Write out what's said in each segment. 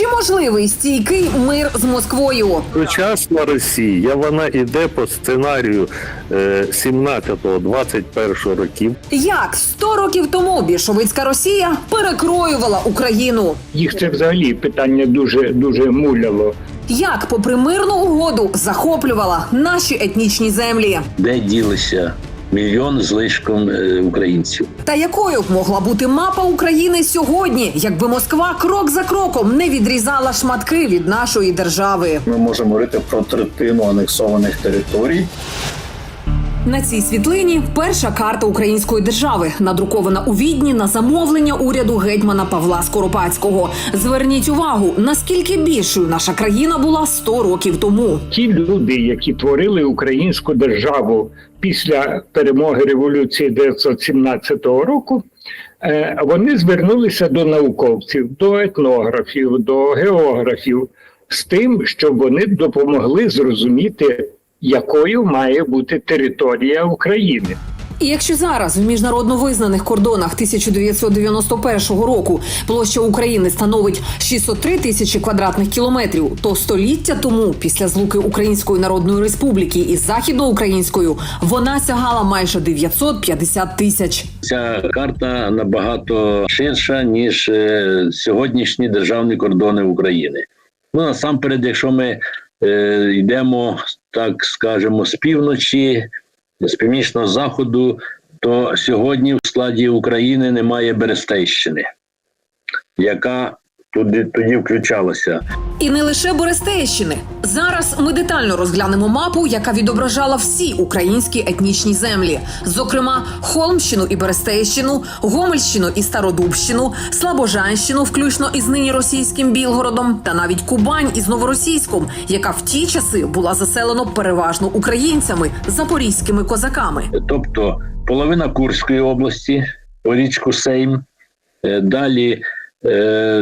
Чи можливий стійкий мир з Москвою? Сучасна Росія, вона іде по сценарію е, 17-21 років. Як 100 років тому більшовицька Росія перекроювала Україну? їх це взагалі питання дуже дуже муляло. Як, попри мирну угоду, захоплювала наші етнічні землі? де ділися мільйон з лишком е, українців. Та якою б могла бути мапа України сьогодні, якби Москва крок за кроком не відрізала шматки від нашої держави? Ми можемо говорити про третину анексованих територій. На цій світлині перша карта української держави, надрукована у відні на замовлення уряду гетьмана Павла Скоропадського. Зверніть увагу, наскільки більшою наша країна була 100 років тому. Ті люди, які творили українську державу після перемоги революції 1917 року, е, вони звернулися до науковців, до етнографів, до географів з тим, щоб вони допомогли зрозуміти, якою має бути територія України. І якщо зараз в міжнародно визнаних кордонах 1991 року площа України становить 603 тисячі квадратних кілометрів, то століття тому, після злуки Української Народної Республіки із західноукраїнською, вона сягала майже 950 тисяч. Ця карта набагато ширша ніж е, сьогоднішні державні кордони України. Ну насамперед, якщо ми е, йдемо, так скажемо, з півночі, з північного заходу, то сьогодні в складі України немає Берестейщини, яка туди тоді включалася. І не лише Берестейщини. Зараз ми детально розглянемо мапу, яка відображала всі українські етнічні землі, зокрема Холмщину і Берестейщину, Гомельщину і Стародубщину, Слабожанщину, включно із нині російським Білгородом, та навіть Кубань із Новоросійськом, яка в ті часи була заселено переважно українцями, запорізькими козаками. тобто половина Курської області, річку Сейм, е, далі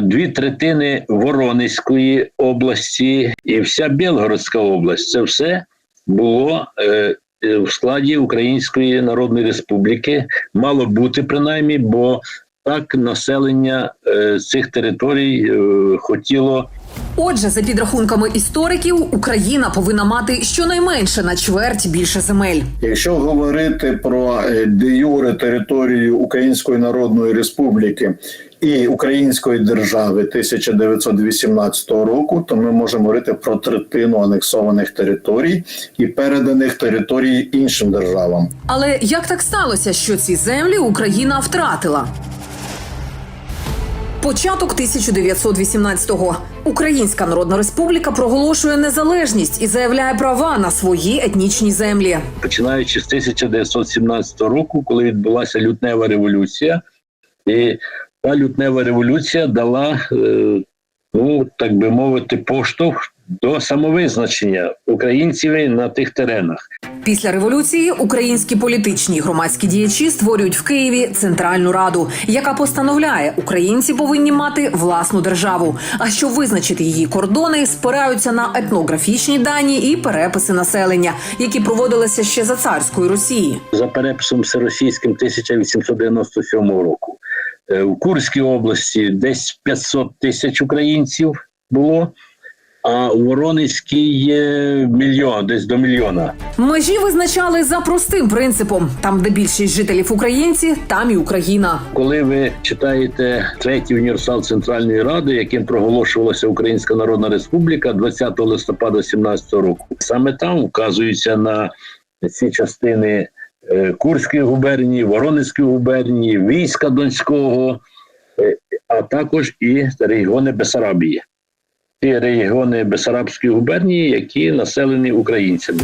дві третини Воронезької області і вся Білгородська область. Це все було е, е, в складі Української Народної Республіки. Мало бути принаймні, бо так населення е, цих територій е, хотіло Отже, за підрахунками істориків, Україна повинна мати щонайменше на чверть більше земель. Якщо говорити про е, де юре територію Української Народної Республіки і Української держави 1918 року, то ми можемо говорити про третину анексованих територій і переданих територій іншим державам. Але як так сталося, що ці землі Україна втратила? Початок 1918-го. Українська Народна Республіка проголошує незалежність і заявляє права на свої етнічні землі. починаючи з 1917 року, коли відбулася лютнева революція, і та лютнева революція дала, е, ну так би мовити, поштовх до самовизначення українців на тих теренах. Після революції українські політичні і громадські діячі створюють в Києві центральну раду, яка постановляє, українці повинні мати власну державу. А щоб визначити її кордони, спираються на етнографічні дані і переписи населення, які проводилися ще за царської Росії. За переписом всеросійським 1897 року. Е, В Курській області десь 500 тисяч українців було, а у Воронезькій є мільйон, десь до мільйона. Межі визначали за простим принципом: там, де більшість жителів українці, там і Україна. Коли ви читаєте третій універсал Центральної Ради, яким проголошувалася Українська Народна Республіка 20 листопада 17 року, саме там вказується на ці частини Курської губернії, Воронезької губернії, війська Донського, е, а також і регіони Бесарабії. Ті регіони Бесарабської губернії, які населені українцями.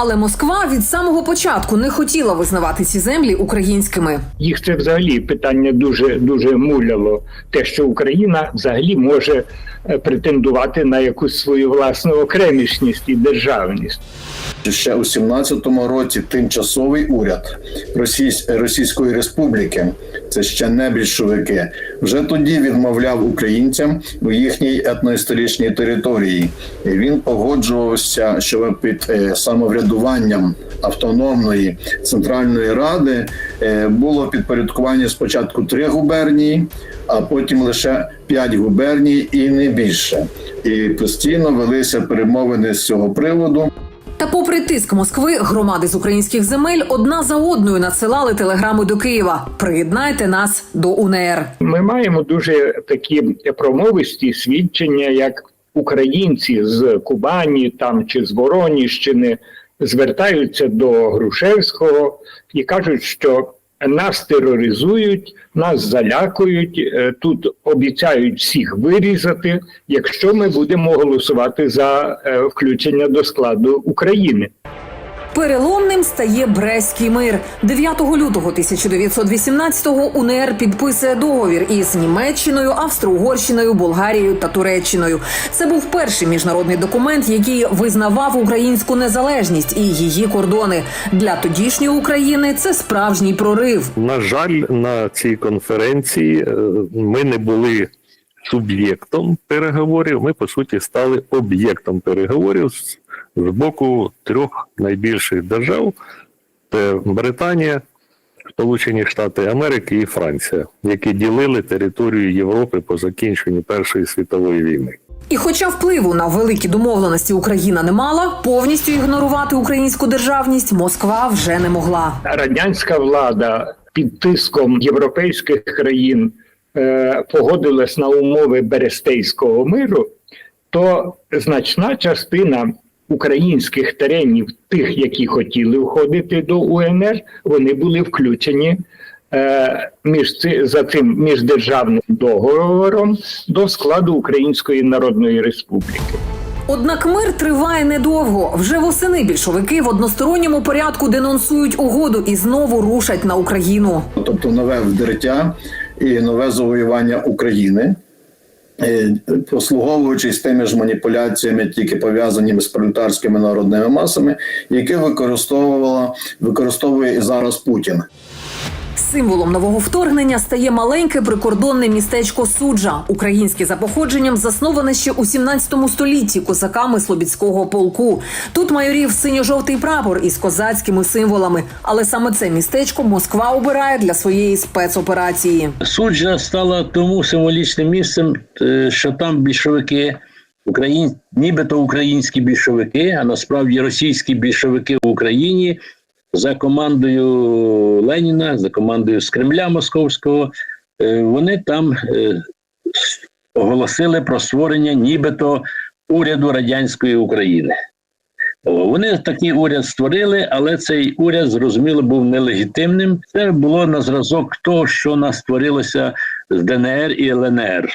Але Москва від самого початку не хотіла визнавати ці землі українськими. Їх це взагалі питання дуже дуже муляло. Те, що Україна взагалі може е, претендувати на якусь свою власну окремішність і державність. ще у 17-му році тимчасовий уряд Російсь- Російської Республіки, це ще не більшовики, вже тоді відмовляв українцям у їхній етноісторичній території. І він погоджувався, що під е, самоврядуванням автономної центральної ради е, було підпорядкування спочатку три губернії, а потім лише п'ять губерній і не більше. І постійно велися перемовини з цього приводу. Та, попри тиск Москви, громади з українських земель одна за одною надсилали телеграми до Києва. Приєднайте нас до УНР. Ми маємо дуже такі промовисті свідчення, як українці з Кубані там чи з Вороніщини звертаються до Грушевського і кажуть, що нас тероризують, нас залякують, е, тут обіцяють всіх вирізати, якщо ми будемо голосувати за е, включення до складу України. Переломним стає Брестський мир. 9 лютого 1918-го УНР підписує договір із Німеччиною, Австро-Угорщиною, Болгарією та Туреччиною. Це був перший міжнародний документ, який визнавав українську незалежність і її кордони. Для тодішньої України це справжній прорив. На жаль, на цій конференції е, ми не були суб'єктом переговорів. Ми по суті стали об'єктом переговорів з боку трьох найбільших держав: це Британія, Сполучені Штати Америки і Франція, які ділили територію Європи по закінченню Першої світової війни. І, хоча впливу на великі домовленості Україна не мала, повністю ігнорувати українську державність Москва вже не могла. радянська влада під тиском європейських країн е, погодилась на умови Берестейського миру, то значна частина українських теренів, тих, які хотіли входити до УНР, вони були включені е, між ци, за цим міждержавним договором до складу Української Народної Республіки. Однак мир триває недовго. Вже восени більшовики в односторонньому порядку денонсують угоду і знову рушать на Україну. тобто нове вдриття і нове завоювання України. Е, Послуговуючись тими ж маніпуляціями, тільки пов'язаними з пролетарськими народними масами, які використовувала використовує і зараз Путін. Символом нового вторгнення стає маленьке прикордонне містечко Суджа, українське за походженням, засноване ще у 17 столітті козаками Слобідського полку. Тут майорів синьо-жовтий прапор із козацькими символами. Але саме це містечко Москва обирає для своєї спецоперації. Суджа стала тому символічним місцем, е, що там більшовики, Україн... нібито українські більшовики, а насправді російські більшовики в Україні за командою Леніна, за командою з Кремля Московського, е, вони там е, оголосили про створення нібито уряду радянської України. Вони такий уряд створили, але цей уряд, зрозуміло, був нелегітимним. Це було на зразок того, що нас створилося з ДНР і ЛНР.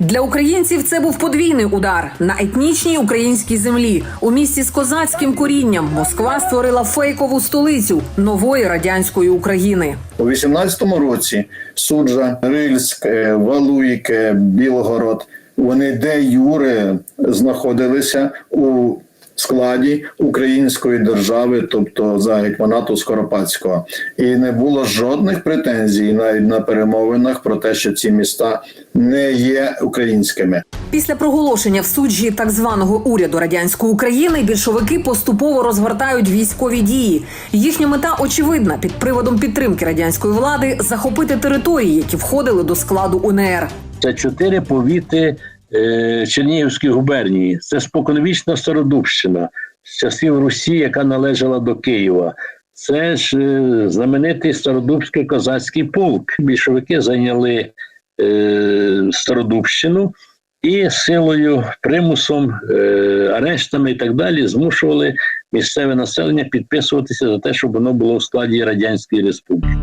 Для українців це був подвійний удар на етнічній українській землі. У місті з козацьким корінням Москва створила фейкову столицю нової радянської України. У 18-му році Суджа, Рильськ, е, Валуйк, е, Білгород вони де юре знаходилися у складі української держави, тобто за гетьманату Скоропадського, і не було жодних претензій навіть на перемовинах про те, що ці міста не є українськими. Після проголошення в суджі так званого уряду радянської України більшовики поступово розгортають військові дії. Їхня мета очевидна під приводом підтримки радянської влади захопити території, які входили до складу УНР. Це чотири повіти е, Чернігівської губернії. Це споконвічна Стародубщина з часів Русі, яка належала до Києва. Це ж е, знаменитий Стародубський козацький полк. Більшовики зайняли е, Стародубщину і силою, примусом, е, арештами і так далі змушували місцеве населення підписуватися за те, щоб воно було в складі Радянської Республіки.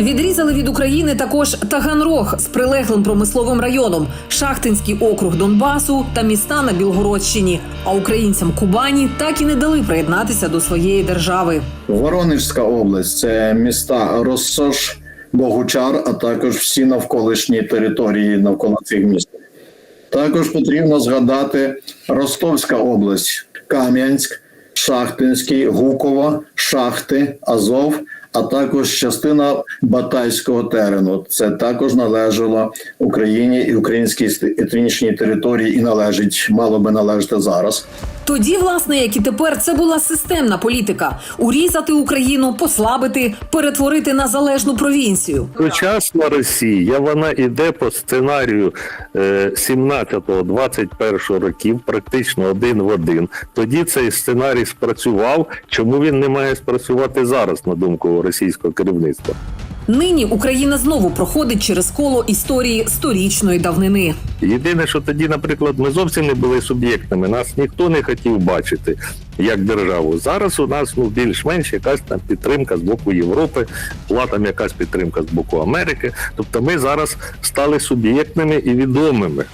Відрізали від України також Таганрог з прилеглим промисловим районом, Шахтинський округ Донбасу та міста на Білгородщині. А українцям Кубані так і не дали приєднатися до своєї держави. Воронежська область це міста Россош, Богучар, а також всі навколишні території навколо цих міст. Також потрібно згадати Ростовська область, Кам'янськ, Шахтинський, Гукова, Шахти, Азов, а також частина Батайського терену. Це також належало Україні і українській етнічній території, і належить, мало би належати зараз. Тоді, власне, як і тепер, це була системна політика: урізати Україну, послабити, перетворити на залежну провінцію. Сучасна Росія, вона іде по сценарію е, 17-21 років, практично один в один. Тоді цей сценарій спрацював. Чому він не має спрацювати зараз, на думку російського керівництва? Нині Україна знову проходить через коло історії сторічної давнини. Єдине, що тоді, наприклад, ми зовсім не були суб'єктами, нас ніхто не хотів бачити як державу. Зараз у нас ну більш-менш якась там підтримка з боку Європи, була там якась підтримка з боку Америки. Тобто ми зараз стали суб'єктними і відомими.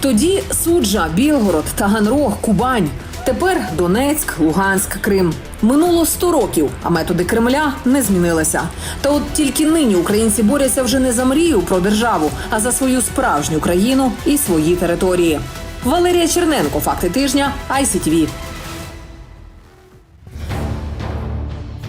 Тоді суджа, Білгород, Таганрог, Кубань. Тепер Донецьк, Луганськ, Крим. Минуло 100 років, а методи Кремля не змінилися. Та от тільки нині українці борються вже не за мрію про державу, а за свою справжню країну і свої території. Валерія Черненко, факти тижня, ICTV.